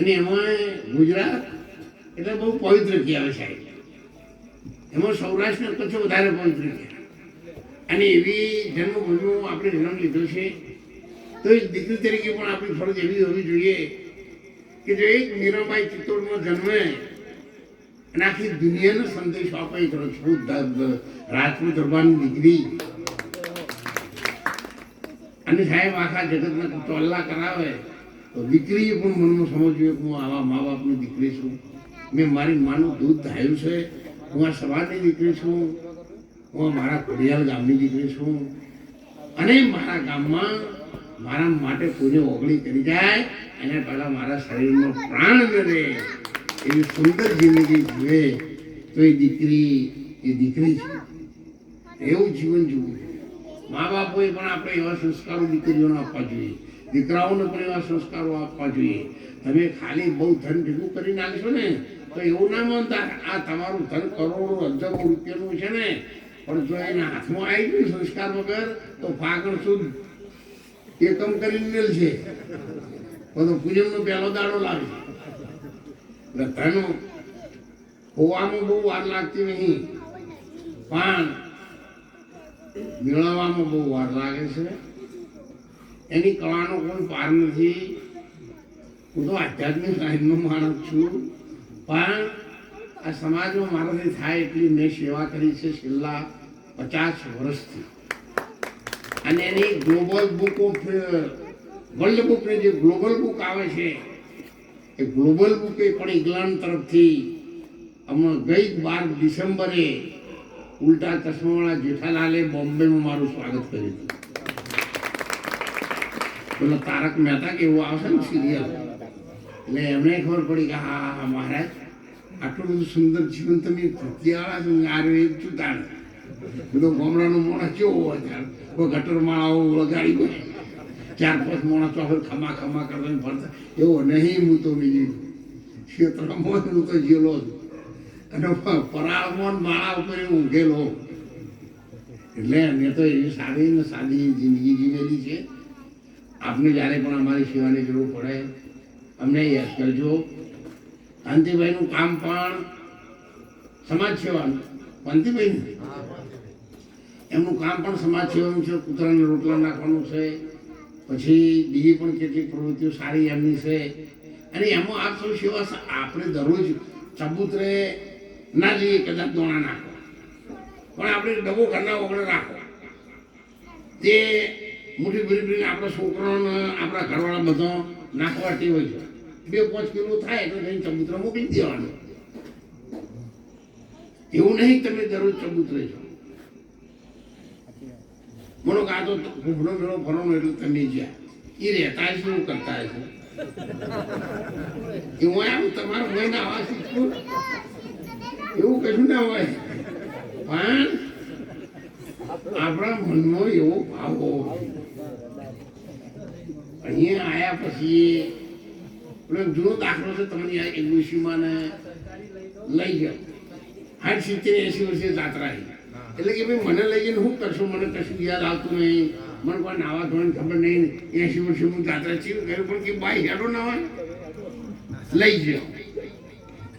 અને એમાં ગુજરાત એટલે બહુ પવિત્ર કહેવાય સાહેબ. એમાં સૌરાષ્ટ્ર કચ્છ વધારે પવિત્ર કહેવાય. અને એવી જન્મભૂમિઓ આપણે જન્મ લીધો છે, તો એ દીકરી તરીકે પણ આપણી ફરજ એવી હોવી જોઈએ કે જો એક મીરાબાઈ ચિત્તોડમાં જન્મે અને આખી દુનિયાનો સંદેશો આપે એક રજપૂત રાજપૂત દરબારની દીકરી અને સાહેબ આખા જગતને ચોલ્લા કરાવે. તો દીકરીએ પણ મનમાં સમજવું કે હું આવા મા બાપની દીકરી છું. મેં મારી માનું દૂધ ધાયું છે. હું આ સવારની દીકરી છું. હું મારા ખોડિયાલ ગામની દીકરી છું. અને મારા ગામમાં મારા માટે કોઈને ઓગળી કરી જાય, એના પહેલાં મારા શરીરમાં પ્રાણ ન એવી સુંદર જિંદગી જીવે તો એ દીકરી એ દીકરી છે. એવું જીવન જીવવું મા બાપોએ પણ આપણે એવા સંસ્કારો દીકરીઓને આપવા જોઈએ. દીકરાઓને પણ એવા સંસ્કારો આપવા જોઈએ. તમે ખાલી બહુ ધન ભેગું કરી નાખશો ને, તો એવું ના માનતા આ તમારું ધન કરોડો, હજારો રૂપિયાનું છે ને. પણ જો એના હાથમાં આવી ગયું સંસ્કાર વગર, તો ફાગણ શુદ્ધ એકમ કરીને લીધેલ છે બધો પૂજનનો પહેલો દાડો લાવે એટલે ધન હોવામાં બહુ વાર લાગતી નહીં. પણ મેળવવામાં બહુ વાર લાગે છે. એની કળાનો કોઈ પાર નથી? હું તો આધ્યાત્મિક લાઈનનો માણસ છું. પણ આ સમાજમાં મારાથી થાય એટલી મેં સેવા કરી છે છેલ્લા પચાસ વર્ષથી. અને એની ગ્લોબલ બુક ઓફ, વર્લ્ડ બુકની જે ગ્લોબલ બુક આવે છે, એ ગ્લોબલ બુકે પણ ઇંગ્લેન્ડ તરફથી હમણાં ગઈ બાર ડિસેમ્બરે ઉલટા ચશ્માવાળા જેઠાલાલે બોમ્બેમાં મારું સ્વાગત કર્યું હતું. પેલો તારક મહેતા કે એવું આવશે ને સિરિયલ. એટલે એમને ખબર પડી કે હા હા, મહારાજ, આટલું બધું સુંદર જીવન તમે ભક્તિવાળા છો આ એક છું તાણ બધો ગામડાનો માણસ કેવો હોય ત્યાં કોઈ ગટર માળાઓ લગાડી હોય ચાર, પાંચ માણસ તો ખમા ખમા કરતા ફરતા. એવો નહીં, હું તો બીજી ક્ષેત્રમાં હું તો જેલો છું. અને પરાળમાં માળા ઉપર ઊંઘેલો. એટલે મેં તો એવી સારી ને સાદી જિંદગી જીવેલી છે. આપને જ્યારે પણ અમારી સેવાની જરૂર પડે અમને યાદ કરજો. કાંતિભાઈનું કામ પણ સમાજ સેવાનું. કાંતિભાઈનું એમનું કામ પણ સમાજ સેવાનું છે કૂતરાને રોટલા નાખવાનું છે પછી બીજી પણ કેટલીક પ્રવૃત્તિઓ સારી એમની છે. અને એમાં આપ સૌ સેવા આપણે દરરોજ ચબૂતરે ના જઈએ કદાચ દોણા નાખવા પણ આપણે ડબો ઘરના વગર રાખો. તે મુઠ્ઠી ભરી ભરીને આપણા છોકરાઓને, આપણા ઘરવાળા બધા નાખવા હોય છે. બે પાંચ કિલો થાય એટલે જઈને ચબૂતરા મોકલી દેવાનું. એવું નહીં તમે દરરોજ ચબૂતરે છો. બોલો કે આ તો ઘૂંઘડો મેળો ફરવાનો એટલે તમે જ્યાં. એ રહેતા છે એવું કરતા છે એ તમારો તમારું મહિને આવા શીખવું એવું કશું ના હોય. પણ આપણા મનમાં એવો ભાવ હોવો જોઈએ. અહીંયા આવ્યા પછી પેલો જૂનો દાખલો છે તમને આ એકાદશીમાં લઈ ગયો. સાઠ સિત્તેર એસી વર્ષે જાત્રા એટલે કે ભાઈ મને લઈ જઈને શું કરશો? મને કશું યાદ આવતું નહીં. મને કોઈ નાવા ધોવાની ખબર નહીં. એસી વર્ષે હું જાત્રા છીએ કર્યું પણ કે ભાઈ હેડો ના હોય લઈ ગયો.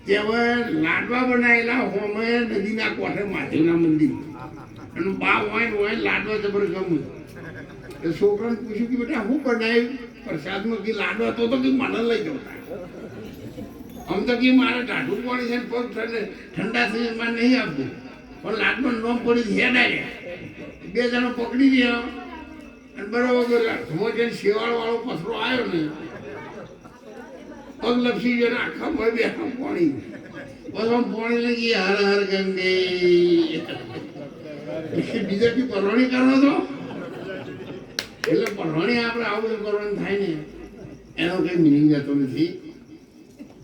તે હવે લાડવા બનાવેલા હોમે નદીના કોઠે મહાદેવના મંદિર. અને બા હોય હોય લાડવા જબર ગમે છોકરાને પૂછ્યું કે બેટા, હું બનાવ્યું પ્રસાદમાં કે લાડો તો તો કે મને લઈ જતા આમ તો કે મારે ટાઢું પાણી છે પગ ઠંડા થઈ મારે નહીં આપવું પણ લાડમાં નોમ પડી હેડ આવ્યા બે જણા પકડી ગયા. અને બરાબર હું જઈને શેવાળ વાળો પથરો આવ્યો ને, પગ લપસી ગયો આખા ભાઈ બે પાણી. બસ આમ પાણી લઈ ગઈ હર હર ગંગે. બીજાથી પરવાણી કરો તો એટલે પરવાણી આપણે આવું બધું કરવાનું થાય ને, એનો કઈ મિનિંગ જતો નથી.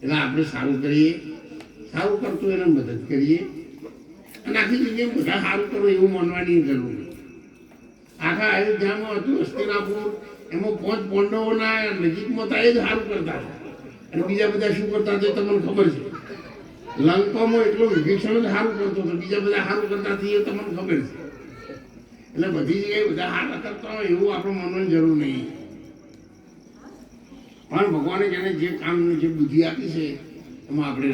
એટલે આપણે સારું કરીએ, સારું કરતું એને મદદ કરીએ. અને આખી જગ્યાએ બધા સારું કરો એવું માનવાની જરૂર નથી. આખા અયોધ્યામાં હતું હસ્તિનાપુર, એમાં પાંચ પાંડવોના નજીકમાં હતા એ જ સારું કરતા હતા. અને બીજા બધા શું કરતા તે તમને ખબર છે. લંકામાં એટલો વિભીષણ જ સારું કરતો હતો, બીજા બધા સારું કરતા એ તમને ખબર છે. એટલે બધી જગ્યાએ બધા હાથ કરતા હોય એવું આપણું માનવાની જરૂર નહીં. પણ ભગવાને જેને જે કામ જે બુદ્ધિ આપી છે, એમાં આપણે